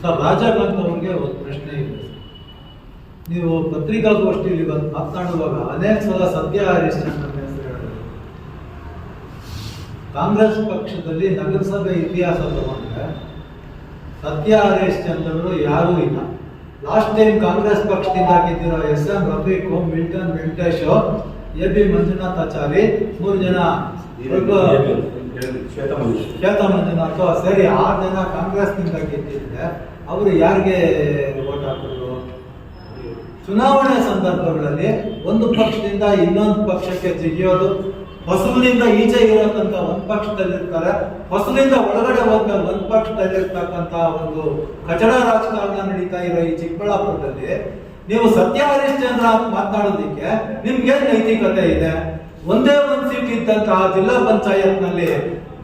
Sir Rajakanth ಅವ್ರಿಗೆ ಒಂದು ಪ್ರಶ್ನೆ ಇದೆ. ನೀವು ಪತ್ರಿಕಾಗೋಷ್ಠಿಯಲ್ಲಿ ಬಂದು ಮಾತನಾಡುವಾಗ ಅನೇಕ ಸಲ ಸತ್ಯ ಹರಿಶ್ಚಂದ್ರ ಕಾಂಗ್ರೆಸ್ ಪಕ್ಷದಲ್ಲಿ ನಗರಸಭೆ ಇತಿಹಾಸ ತಗೊಂಡ್ರೆ ಸತ್ಯ ಹರಿಶ್ಚಂದ್ರರು ಯಾರೂ ಇಲ್ಲ. ಲಾಸ್ಟ್ ಟೈಮ್ ಕಾಂಗ್ರೆಸ್ ಪಕ್ಷದಿಂದ ಗೆದ್ದಿರೋ S M Rafiq Milton Venkatesh A B Manjunathachari ಮೂರು ಜನ ಮಂಜುನಾಥ್ ಸರಿ ಆರು ಜನ ಕಾಂಗ್ರೆಸ್ನಿಂದ ಗೆದ್ದಿದ್ರೆ ಅವರು ಯಾರಿಗೆ ವೋಟ್ ಹಾಕಿದ್ರು ಚುನಾವಣೆ ಸಂದರ್ಭಗಳಲ್ಲಿ ಒಂದು ಪಕ್ಷದಿಂದ ಇನ್ನೊಂದು ಪಕ್ಷಕ್ಕೆ ಜಿಗಿಯೋದು ಹೊಸಲಿನಿಂದ ಈಚೆ ಇರತಕ್ಕಂಥ ಒಂದು ಪಕ್ಷದಲ್ಲಿರ್ತಾರೆ ಹೊಸಲಿಂದ ಒಳಗಡೆ ಹೋದ್ಮೇಲೆ ಒಂದು ಪಕ್ಷದಲ್ಲಿರ್ತಕ್ಕಂಥ ಒಂದು ಕಚಡ ರಾಜಕಾರಣ ನಡೀತಾ ಇರೋ ಈ ಚಿಕ್ಕಬಳ್ಳಾಪುರದಲ್ಲಿ ನೀವು ಸತ್ಯ ಹರಿಶ್ಚಂದ್ರ ಅಂತ ಮಾತನಾಡೋದಿಕ್ಕೆ ನಿಮ್ಗೇನ್ ನೈತಿಕತೆ ಇದೆ? ಒಂದೇ ಒಂದು ಸೀಟ್ ಇದ್ದಂತಹ ಜಿಲ್ಲಾ ಪಂಚಾಯತ್ನಲ್ಲಿ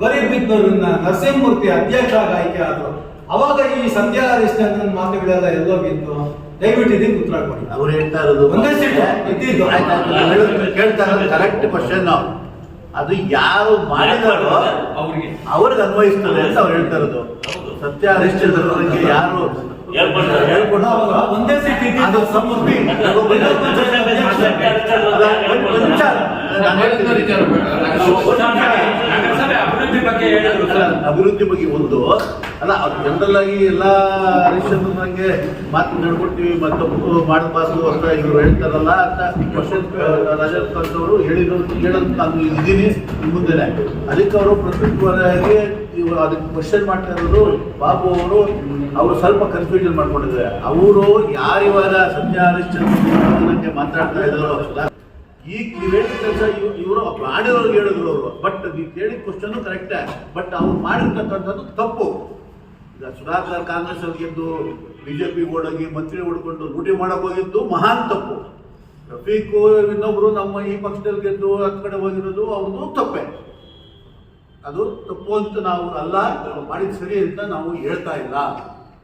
ಗರಿಬಿದ್ದೂರಿನ ನರಸಿಂಹಮೂರ್ತಿ ಅಧ್ಯಕ್ಷರಾಗಿ ಆಯ್ಕೆ ಆದ್ರು. ಅವಾಗ ಈ ಸಂಧ್ಯಾ ಹರಿಶ್ಚಂದ್ರನ್ ಮಾತುಗಳೆಲ್ಲ ಎಲ್ಲೋಗಿತ್ತು ದಯವಿಟ್ಟು ಇದಕ್ಕೆ ಉತ್ತರ ಕೊಡಿ. ಅವ್ರು ಹೇಳ್ತಾ ಇರೋದು ಒಂದೇ ಸೀಟ್ ಇದ್ದಿದ್ದು. ಕೇಳ್ತಾ ಇರೋದು ಕರೆಕ್ಟ್ ಕ್ವಶನ್ ಅದು ಯಾರು ಮಾಡಿದಾರೋ ಅವ್ರಿಗೆ? ಅವ್ರಿಗೆ. ಅನ್ವಯಿಸ್ತದೆ ಅಂತ ಅವ್ರು ಹೇಳ್ತಾ ಇರೋದು. ಸತ್ಯ ಹರಿಶ್ಚಂದ್ರನಿಗೆ ಯಾರು ಹೇಳ್ಕೊಂಡು ಒಂದೇ ಸಿಟಿ. ಅದು ಸಮೃದ್ಧಿ. ನಗರಸಭೆ ಅಭಿವೃದ್ಧಿ ಬಗ್ಗೆ ಹೇಳಿದ್ರು ಅಲ್ಲ, ಸರ್ ಅಭಿವೃದ್ಧಿ ಬಗ್ಗೆ ಒಂದು. ಅಲ್ಲ ಅದು ಜನರಲ್ ಆಗಿ ಎಲ್ಲ ಹರಿಶ್ಚಂದ್ರನಿಗೆ ಮಾತು ನಡ್ಕೊಡ್ತೀವಿ ಮತ್ತೊಬ್ಬರು ಮಾಡಬಾರ್ದು ಅಂತ ಇವರು ಹೇಳ್ತಾರಲ್ಲ ಅಂತ ಕ್ವಶನ್ ರಾಜಕಾಂತ್ ಅವರು ಹೇಳಿರೋದು ಹೇಳೋದು ನಾನು ಇದ್ದೀನಿ ಮುಂದೆನೆ. ಅದಕ್ಕೆ ಅವರು ಪ್ರತ್ಯುತ್ತರವಾಗಿ ಇವರು ಅದಕ್ಕೆ ಕ್ವಶನ್ ಮಾಡ್ತಾ ಇರೋದು ಬಾಬು ಅವರು ಅವರು ಸ್ವಲ್ಪ ಕನ್ಫ್ಯೂಷನ್ ಮಾಡ್ಕೊಂಡಿದ್ದಾರೆ. ಅವರು ಯಾರಿವಾಗ ಸತ್ಯ ಹರಿಶ್ಚಂದ್ರ ಮಾತಾಡ್ತಾ ಇದ್ದಾರೋ ಸುಧಾ ಕ್ರಿಯೇಟಿವ್ ಕೆಲಸ ಇವರು ಮಾಡಿರೋರು ಹೇಳಿದ್ರು ಅವರು. ಬಟ್ ನೀವು ಕೇಳಿದ ಕ್ವಶನ್ ಕರೆಕ್ಟೇ ಬಟ್ ಅವ್ರು ಮಾಡಿರ್ತಕ್ಕಂಥದ್ದು ತಪ್ಪು. ಈಗ ಸುಧಾಕರ್ ಕಾಂಗ್ರೆಸ್ ಅವ್ರು ಗೆದ್ದು ಬಿಜೆಪಿ ಓಡೋಗಿ ಮಂತ್ರಿ ಹೊಡ್ಕೊಂಡು ಲೂಟಿ ಮಾಡೋಕೆ ಹೋಗಿದ್ದು ಮಹಾನ್ ತಪ್ಪು. ರಫೀಕು ಇನ್ನೊಬ್ರು ನಮ್ಮ ಈ ಪಕ್ಷದಲ್ಲಿ ಗೆದ್ದು ಹತ್ತು ಕಡೆ ಹೋಗಿರೋದು ಅವ್ರದ್ದು ತಪ್ಪೆ. ಅದು ತಪ್ಪು ಅಂತ ನಾವು ಅಲ್ಲ, ಮಾಡಿದ ಸರಿ ಅಂತ ನಾವು ಹೇಳ್ತಾ ಇಲ್ಲ.